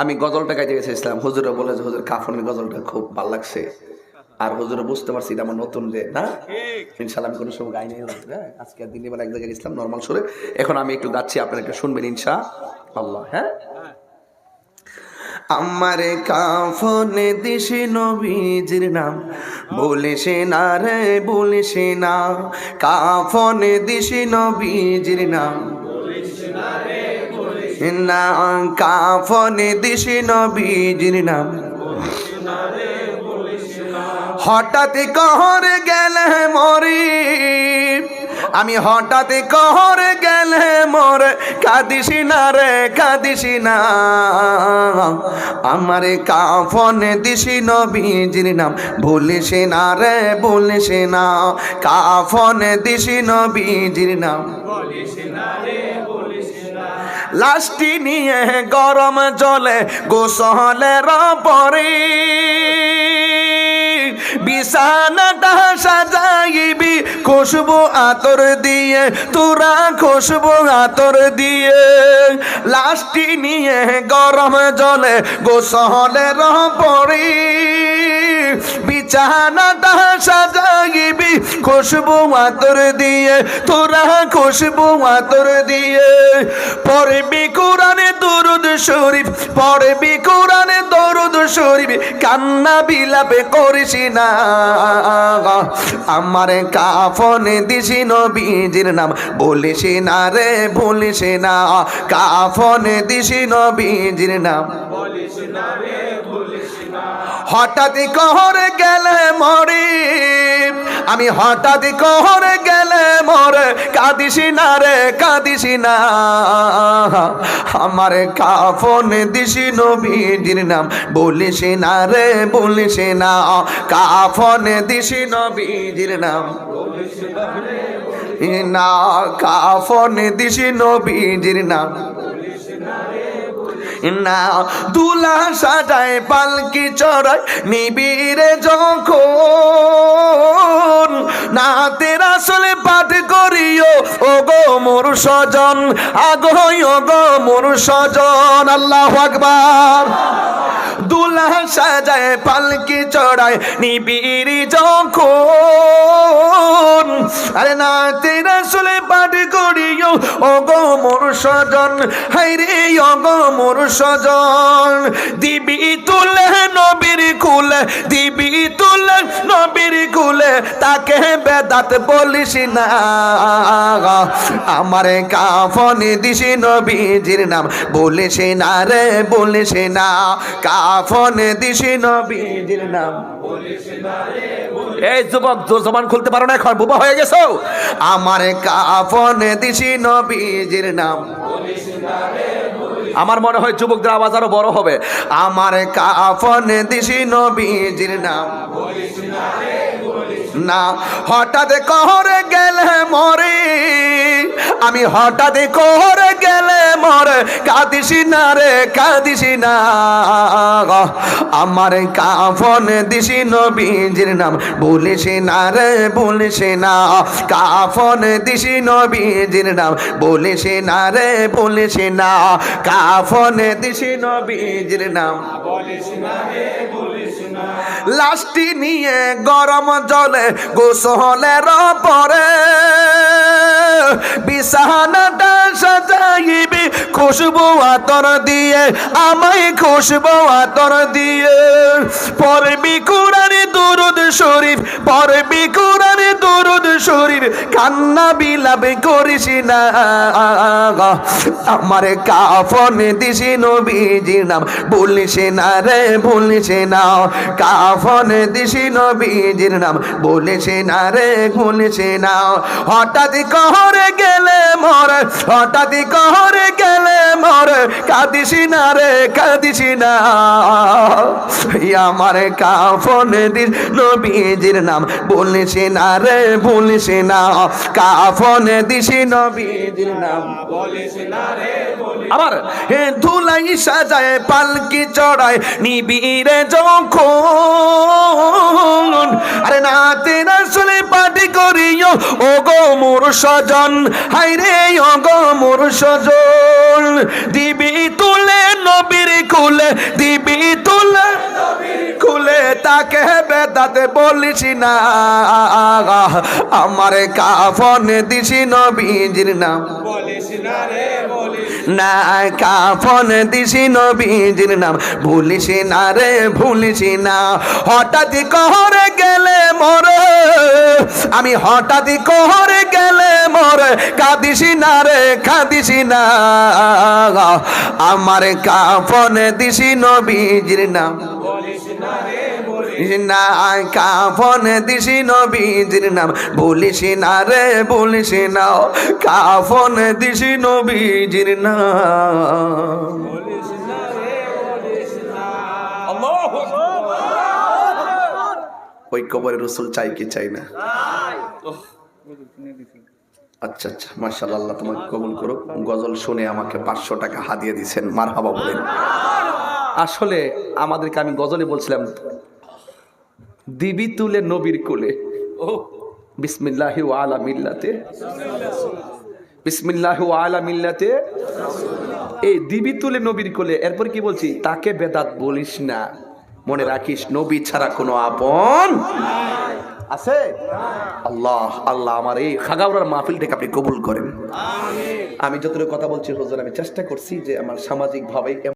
আমি গজলটা গাইতে গেছিলাম হুজুরে বলে যে, হুজুর, কাফনের গজলটা খুব ভালো লাগছে। আর হুজুরে বুঝতে পারছি এটা আমার নতুন যে, না? ইনশাল্লাহ আমি কোনো সময় গাইনি হ্যাঁ? আজকে দিনে বেলা এক জায়গায় গেছিলাম নর্মাল সুরে এখন আমি একটু গাচ্ছি, আপনারা একটু শুনবেন ইনশা আল্লাহ হ্যাঁ? আমারে কাফনে দিশে নবীজির নাম বলেছে না রে বলেছে না। কাফনে দিশে নবীজির নাম না কাফনে দিশে নবীজির নাম। হঠাৎ কহর গেলে মরি আমি হঠাৎ কহর গেলে মোর কাঁদিসি না রে, কাঁদিসি না। আমারে কাফনে দিসি নবীজির নাম। বলিস না রে বলিস না। কাফনে দিসি নবীজির নাম। লাস্টি নিয়ে গরম জলে গোসলের পরে বিছানাটা সাজাইবি, খুশবু আতর দিয়ে, তোরা খুশবু আতর দিয়ে। লাস্টি নিয়ে গরম জলে গোসলের পরে বিছানাটা সাজাইবি, খুশবু আতর দিয়ে, তোরা খুশবু আতর দিয়ে। পড়বি কোরআনে দরুদ শরীফ, পড়বি কোরআনে দরুদ শরীফ। কান্না বিলাপে করিস না আমার কাফন দিছি নবীজির নাম। বলিস না রে বলিস না। কাফন দিছি নবীজির নাম। হঠাৎ কহরে গেলে মরে। আমি হঠাৎ কহরে গেলে মরে। কাঁদিসি না রে, কাঁদিসি না। আমার কাফন দিসি নবীজির নাম। বলিস না রে, বলিস না। কাফন দিসি নবীজির নাম। না, কাফন দিসি নবীজির নাম। না। দুলা সাজায় পালকি চড়ায় নিবিড়ে যখন। না তেরা আসলে পাঠ করিও ও গো মোর সজন আগো ও গো মোর সজন আল্লাহ আকবার। দুলা সাজায় পালকি চড়ায় নিবিড়ি যখন। আরে না তেরা আসলে পাঠ করিও ও গো মোর সজন হাই রে ও গো মোর সজন দিবি তুলে নবীর কুলে, দিবি তুলে নবীর কুলে, তাকে বেদাত বলিস না। আমারে কাফনে দিছি নবীজির নাম। বলিস না রে, বলিস না। কাফনে দিছি নবীজির নাম। এই যুবক জবান খুলতে পারো না এখন, বুবা হয়ে গেছো? আমার কাফনে দিছি নবীজির নাম। আমার মনে হয় যুবকদের আওয়াজ আরও বড় হবে। আমার কাফনে দিছি নবীজির নাম। না হঠাৎ কহরে গেলে মরে। আমি হঠাৎ কহরে গেলে মরে। কাঁদিসি না রে, কাঁদিসি না। আমার কাফন দিছি নবীজির নাম। বলিস না রে, বলিস না। কাফন দিছি নবীজির নাম। বলিস না রে, বলিস না। কাফন দিছি নবীজির নাম। লাস্টি নিয়ে গরম জলে গোসলের পরে বিছানাটা সাজাইবি, খুশবু আতর দিয়ে, আমায় খুশবু আতর দিয়ে। পরবি কুরানি দুরুদ শরীফ পরবি কুরানি দুরুদ শরীফ, কান্না বিলাপে করিস না। আমার কাফনে দিছি নবীজির নাম, বলিস না রে, বলিস না। কাফনে দিছি নবীজির নাম, বলিস না রে, বলিস না। হঠাৎ কহরে গেলে মর, হঠাৎ কহরে গেলে মর কাঁদিস না রে, কাঁদিস না। আমার কাফনে দিস নবীজির নাম বলিস না রে, বলিস না। কাফনে দিস নবীজির নাম বলিসি না রে আবার হে ধুলাই সাজায়, পালকি চড়ায়, নিবিড়ে যখন, আরে নাতে পাটি করিও ও মোর সজন হাই রে ও গো মোর সজন দিবি তুলে নবীর কুলে, দিবি তুলে কুলে, তাকে বেদাতে বলিস না। আমার কাফনে দিছি নবীজির নাম। না কাফন দিছি নবীজির নাম। ভুলিস না রে, ভুলিস না। হঠাৎ কহরে গেলে মরে। আমি হঠাৎ কহরে গেলে মরে। কাঁদিস না রে, কাঁদিস না। আমার কাফন দিছি নবীজির নাম। না কাফন দিছি নবীজির নাম। ভুলিস না রে ভুলিস না কাফন দিছি নবীজির নাম। ওই কবরে রসুল চাই কি চাই না? আচ্ছা আচ্ছা মার্শাল আল্লাহ তোমাকে কবুল করুক। গজল শুনে আমাকে পাঁচশো টাকা হাদিয়ে দিচ্ছেন মার হাবা বলেন। আসলে আমাদেরকে আমি গজলে বলছিলাম দিবি তুলে নবীর কোলে। ও, বিসমিল্লাহ আলা মিল্লাতে। বিসমিল্লাহ আলা মিল্লাতে। এই দিবি তুলে নবীর কোলে, এরপর কি বলছি? তাকে বেদাত বলিস না। মনে রাখিস, নবী ছাড়া কোনো আপন আছে? আল্লাহ আল্লাহ আমার এই খাগাউরার মাহফিলটাকে আপনি কবুল করেন। আমি যতটুকু কথা বলছি, হুজুর, আমি চেষ্টা করছি যে আমার সামাজিক ভাবে